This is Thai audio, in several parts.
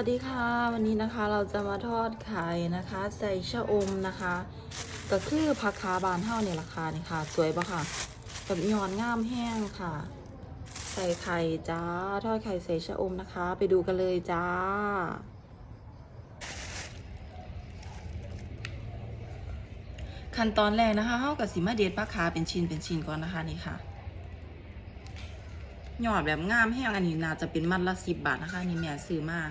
วัสดีค่ะ วันนี้นะคะเราจะมาทอดไข่นะคะ ใส่ชะอมนะคะ ก็คือผักคาบานเท่าเนี่ยราคานี่ค่ะ สวยปะค่ะแบบยอนงามแห้งค่ะ ใส่ไข่จ้าทอดไข่ใส่ชะอมนะคะ ไปดูกันเลยจ้า ขั้นตอนแรกนะคะเฮากับสิมาเด็ดผักคาเป็นชิ้นเป็นชิ้นก่อนนะคะนี่ค่ะหยอดแบบงามแห้งอันนี้น่าจะเป็นมัดละสิบบาทนะคะ นี่แม่ซื้อมา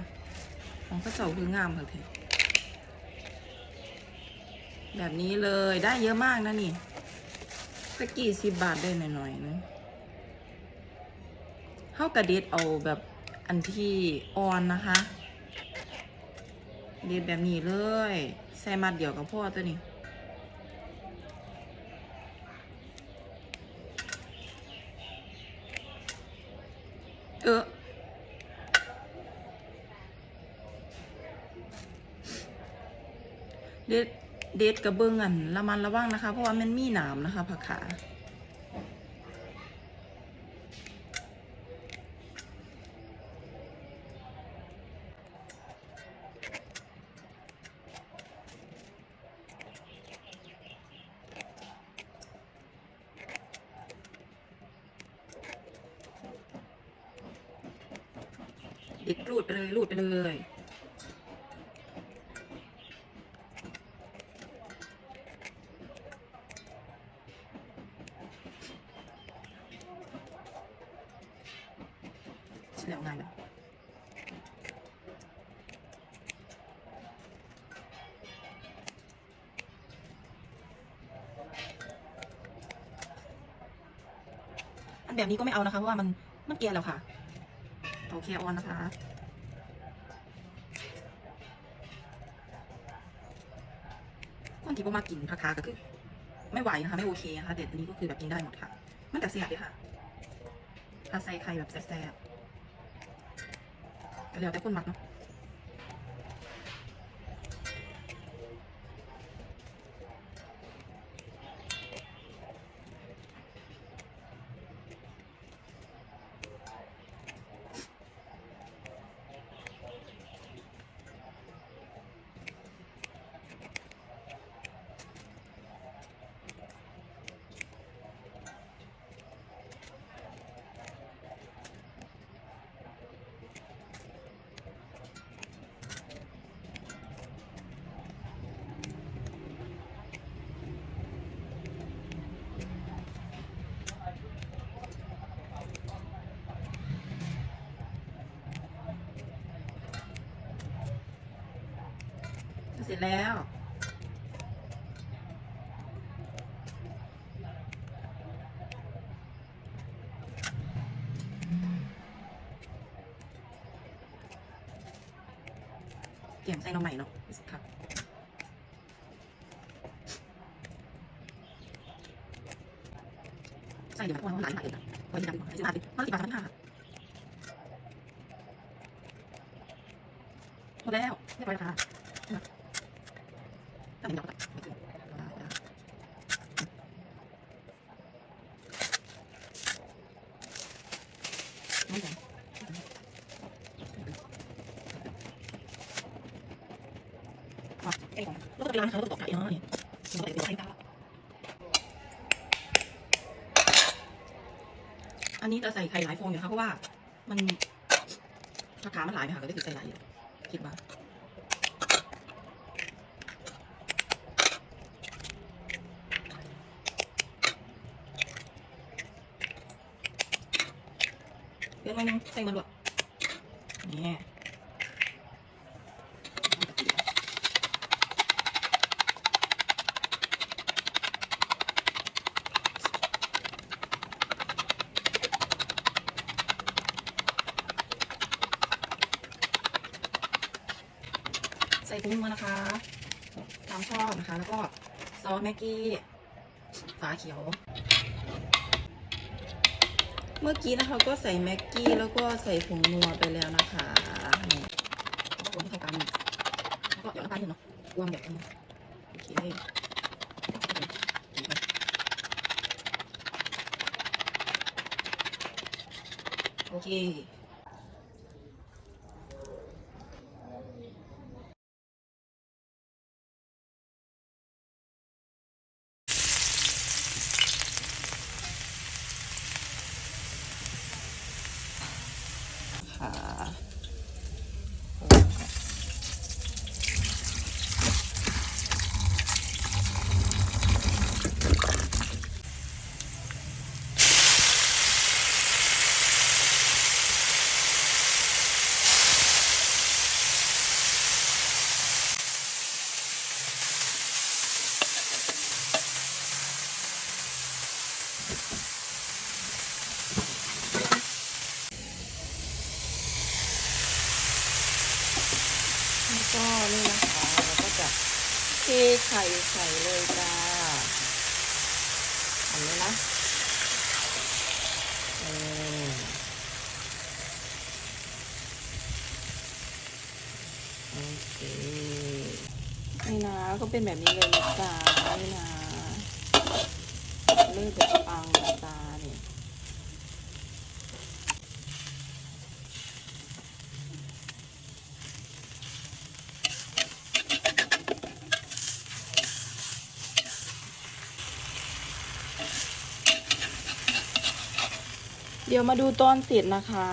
ของพระเจ้าคืองามเลยแบบนี้เลยได้เยอะมากนะนี่ตะกี้สิบบาทได้หน่อยๆนึงเข้ากระเด็ดเอาแบบอันที่อ่อนนะคะ เด็ดแบบนี้เลย ใส่มัดเดียวกับพ่อตัวนี้ เด็ดเด็ดกระเบื้องอันระมันระวังนะคะ เพราะว่ามันมีหนามนะคะผักขาเด็ดรูดไปเลยรูดไปเลย แล้วงายแล้วอันแบบนี้ก็ไม่เอานะคะเพราะว่ามันมันเกลียแล้วค่ะโอเคออนนะคะคนที่บ่มากินผักคาก็คือไม่ไหวนะคะ ไม่โอเคนะคะเด็ดอันนี้ก็คือแบบกินได้หมดค่ะ มันแต่เสียบเลยค่ะถ้าใส่ไข่แบบแซ่บๆ แล้วแต่คนมักเนาะ เสร็จแล้ว เกี่ยมใส่น้องใหม่เนาะครับใส่เดี๋ยวมันอ้วนหลายบาทเลยนะพอดีดังสิบบาทเลยมาสิบบาทสามห้าหมดแล้วเรียบร้อยแล้วค่ะ ร้านเขาตกใจเนาะตกใจอันนี้จะใส่ไข่หลายฟองอยู่ค่ะเพราะว่ามันราคามันหลายไหมคะก็เลยใส่หลายคิดว่า ดี๋ยวหน่อยนึงใส่มันด้วยนี่ใส่ถุงมือนะคะตามชอบนะคะ แล้วก็ซอสแม็กกี้ฝาเขียว เมื่อกี้นะคะก็ใส่แม็กกี้แล้วก็ใส่ผงนัวไปแล้วนะคะนี่แล้วก็คนที่เข้ากันแล้วก็เดี๋ยวน้ำตาลนิดเนาะวางแบบนี้โอเคโอเค 啊 ไข่ใส่เลยจ้าอันนี้นะเออโอเคนี่นะก็เป็นแบบนี้เลยจ้านี่นะเลือดแบบปังจ้า เดี๋ยวมาดูตอนเสร็จนะคะ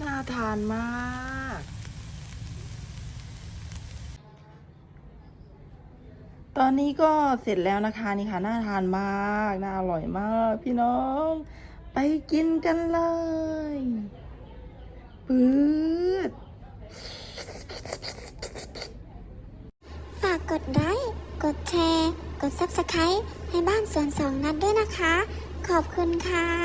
น่าทานมากตอนนี้ก็เสร็จแล้วนะคะนี่ค่ะน่าทานมาก น่าอร่อยมาก พี่น้อง ไปกินกันเลย ร์